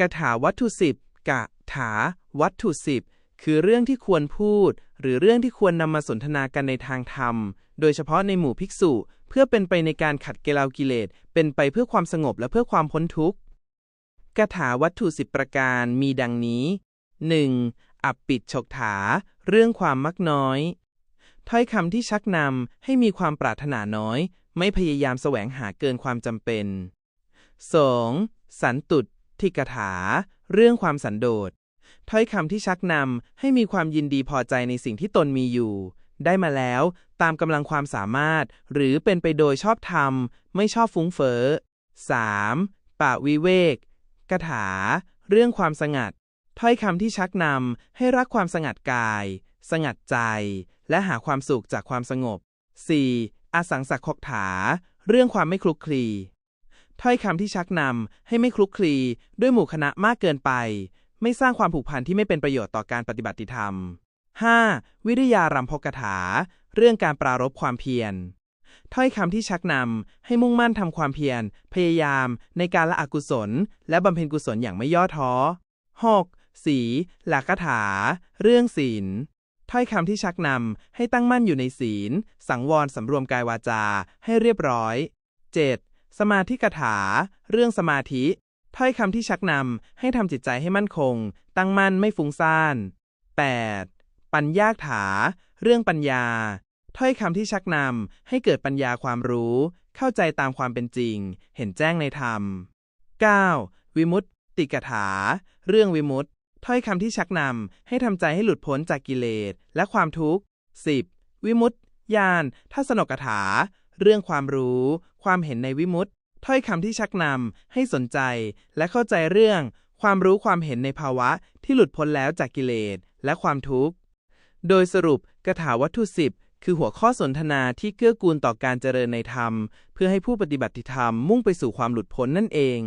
กถาวัตถุสิบกะถา วัตถุสิบคือเรื่องที่ควรพูด หรือเรื่องที่ควรนำมาสนทนากันในทางธรรม โดยเฉพาะในหมู่ภิกษุ เพื่อเป็นไปในการขัดเกลากิเลส เป็นไปเพื่อความสงบและเพื่อความพ้นทุกข์กถาวัตถุสิบประการมีดังนี้ 1. อับปิดฉกถา เรื่องความมักน้อย ถ้อยคำที่ชักนำให้มีความปรารถนาน้อย ไม่พยายามแสวงหาเกินความจำเป็น 2. สันตุด ทิกถา เรื่องความสันโดษ ถ้อยคำที่ชักนำให้มีความยินดีพอใจในสิ่งที่ตนมีอยู่ ได้มาแล้วตามกำลังความสามารถ หรือเป็นไปโดยชอบธรรม ไม่ชอบฟุ้งเฟ้อ 3. ปะวิเวกกถา เรื่องความสงัด ถ้อยคำที่ชักนำให้รักความสงัดกาย สงัดใจ และหาความสุขจากความสงบ 4. อสังสักขกถา เรื่องความไม่คลุกคลี ถ้อยคำที่ชักนำให้ไม่คลุกคลีด้วยหมู่คณะมากเกินไป ไม่สร้างความผูกพันที่ไม่เป็นประโยชน์ต่อการปฏิบัติธรรม 5. วิริยารำพกถา เรื่องการปรารบความเพียร ถ้อยคำที่ชักนำให้มุ่งมั่นทำความเพียร พยายามในการละอกุศล และบำเพ็ญกุศลอย่างไม่ย่อท้อ 6. สีหลักถา เรื่องศีลถ้อยคำที่ชักนำให้ตั้งมั่นอยู่ในศีล สังวรสำรวมกายวาจาให้เรียบร้อย 7. สมาธิกถา เรื่องสมาธิ ถ้อยคำที่ชักนำให้ทำจิตใจให้มั่นคง ตั้งมั่นไม่ฟุ้งซ่าน 8. ปัญญาถา เรื่องปัญญา ถ้อยคำที่ชักนำให้เกิดปัญญาความรู้ เข้าใจตามความเป็นจริง เห็นแจ้งในธรรม 9. วิมุตติกถา เรื่องวิมุตติ ถ้อยคำที่ชักนำให้ทำใจให้หลุดพ้นจากกิเลสและความทุกข์ 10. วิมุตติญาณทัศนกถา เรื่องความรู้ ความเห็นในวิมุตติ ถ้อยคำที่ชักนำให้สนใจ และเข้าใจเรื่อง ความรู้ความเห็นในภาวะที่หลุดพ้นแล้วจากกิเลสและความทุกข์ โดยสรุปกถาวัตถุสิบคือหัวข้อสนทนาที่เกื้อกูลต่อการเจริญในธรรม เพื่อให้ผู้ปฏิบัติธรรมมุ่งไปสู่ความหลุดพ้นนั่นเอง